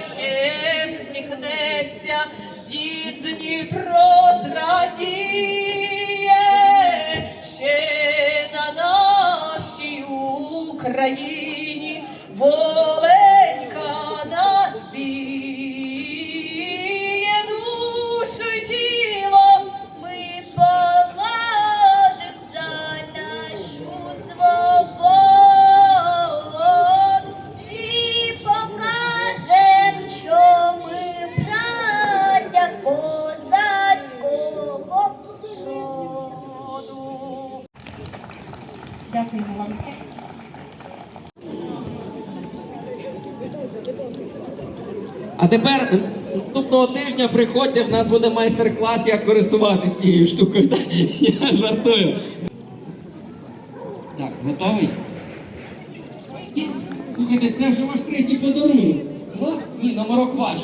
ще всміхнеться, дід Дніпро зрадіє, ще на нашій Україні воле. Дякуємо вам всім. А тепер наступного тижня приходьте, в нас буде майстер-клас, як користуватися цією штукою. Так? Я жартую. Так, готовий? Слухайте, це вже ваш третій подарунок. Клас? Ні, номерок ваш.